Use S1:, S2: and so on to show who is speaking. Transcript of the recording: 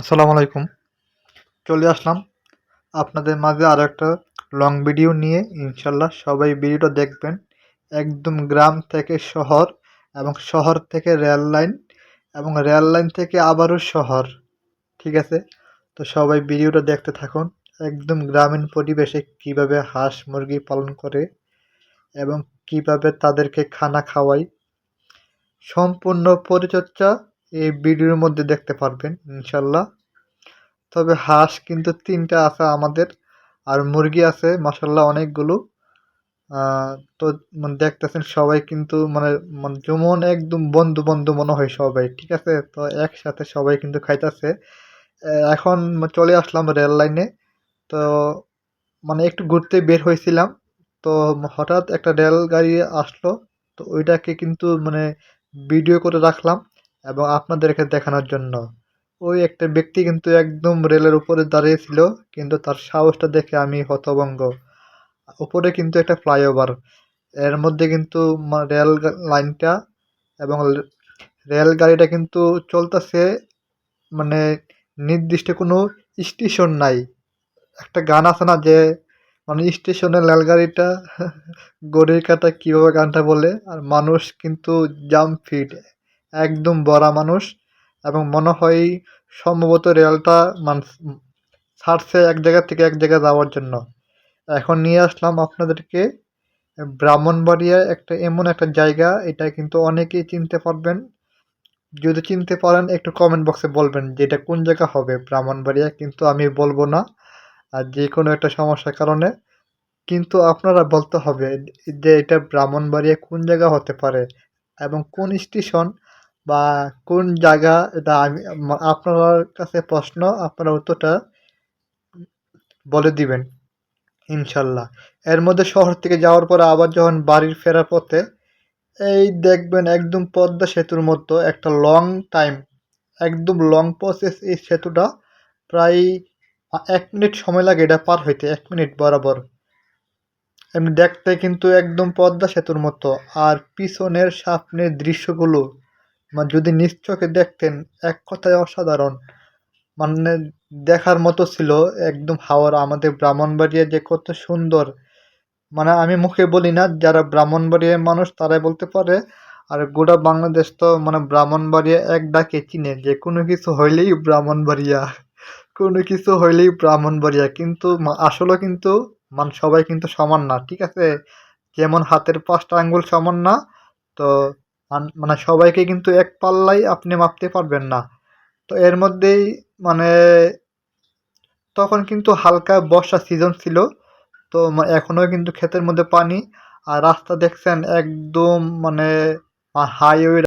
S1: আসসালামু আলাইকুম। চলে আসলাম আপনাদের মাঝে আরও একটা লং ভিডিও নিয়ে। ইনশাল্লাহ সবাই ভিডিওটা দেখবেন। একদম গ্রাম থেকে শহর এবং শহর থেকে রেল লাইন এবং রেল লাইন থেকে আবারও শহর। ঠিক আছে? তো সবাই ভিডিওটা দেখতে থাকুন। একদম গ্রামীণ পরিবেশে কীভাবে হাঁস মুরগি পালন করে এবং কীভাবে তাদেরকে খানা খাওয়াই সম্পূর্ণ পরিচর্যা এই ভিডিওর মধ্যে দেখতে পারবেন, ইনশাল্লাহ। তবে হাঁস কিন্তু তিনটা আছে আমাদের, আর মুরগি আছে মাসাল্লাহ অনেকগুলো। তো মানে দেখতেছেন সবাই কিন্তু মানে মানে যেমন একদম বন্ধু বন্ধু মনে হয় সবাই, ঠিক আছে? তো একসাথে সবাই কিন্তু খাইতেছে। এখন চলে আসলাম রেল লাইনে। তো মানে একটু ঘুরতে বের হয়েছিলাম। তো হঠাৎ একটা রেল গাড়ি আসলো। তো ওইটাকে কিন্তু মানে ভিডিও করে রাখলাম। এবং আপনাদেরকে দেখানোর জন্য। ওই একটা ব্যক্তি কিন্তু একদম রেলের উপরে দাঁড়িয়েছিল কিন্তু তার সাহসটা দেখে আমি হতভঙ্গ উপরে কিন্তু একটা ফ্লাইওভার। এর মধ্যে কিন্তু রেল লাইনটা এবং রেল গাড়িটা কিন্তু চলতেছে মানে নির্দিষ্ট কোনো স্টেশন নাই। একটা গান আছে না যে মানে স্টেশনে রেলগাড়িটা গড়ির কাটা কীভাবে গানটা বলে, আর মানুষ কিন্তু জাম ফিট। একদম বড়া মানুষ এবং মনে হয় সম্ভবত রেলটা মান ছাড়ছে এক জায়গা থেকে এক জায়গায় যাওয়ার জন্য। এখন নিয়ে আসলাম আপনাদেরকে ব্রাহ্মণবাড়িয়া একটা এমন একটা জায়গা, এটা কিন্তু অনেকেই চিনতে পারবেন। যদি চিনতে পারেন, একটু কমেন্ট বক্সে বলবেন যে এটা কোন জায়গা হবে। ব্রাহ্মণবাড়িয়া কিন্তু আমি বলব না, আর যে কোনো একটা সমস্যার কারণে। কিন্তু আপনারা বলতে হবে যে এটা ব্রাহ্মণবাড়িয়া কোন জায়গা হতে পারে এবং কোন স্টেশন বা কোন জায়গা এটা আমি, আপনার কাছে প্রশ্ন, আপনারা উত্তরটা বলে দিবেন, ইনশাল্লাহ। এর মধ্যে শহর থেকে যাওয়ার পরে আবার যখন বাড়ির ফেরার পথে, এই দেখবেন একদম পদ্মা সেতুর মতো একটা লং টাইম একদম লং প্রসেস এই সেতুটা প্রায় এক মিনিট সময় লাগে এটা পার হইতে, এক মিনিট বরাবর। এমনি দেখতে কিন্তু একদম পদ্মা সেতুর মতো, আর পিছনের সামনের দৃশ্যগুলো যদি নিজ চোখে দেখতেন, এক কথায় অসাধারণ। মানে দেখার মতো ছিল একদম হাওড়া আমাদের ব্রাহ্মণবাড়িয়া যে কত সুন্দর। মানে আমি মুখে বলি না, যারা ব্রাহ্মণবাড়িয়ার মানুষ তারাই বলতে পারে। আর গোটা বাংলাদেশ তো মানে ব্রাহ্মণবাড়িয়া এক ডাকে চিনে, যে কোনো কিছু হইলেই ব্রাহ্মণবাড়িয়া, কোনো কিছু হইলেই ব্রাহ্মণবাড়িয়া। কিন্তু আসলে কিন্তু মানে সবাই কিন্তু সমান না, ঠিক আছে? যেমন হাতের পাঁচটা আঙ্গুল সমান না, তো মান- সবাইকে কিন্তু এক পাল্লাই আপনি মাপতে পারবেন না। তো এর মধ্যেই মানে তখন কিন্তু হালকা বর্ষা সিজন ছিল, তো এখনও এখনও কিন্তু ক্ষেতের মধ্যে পানি, আর রাস্তা দেখছেন একদম মানে হাইওয়ে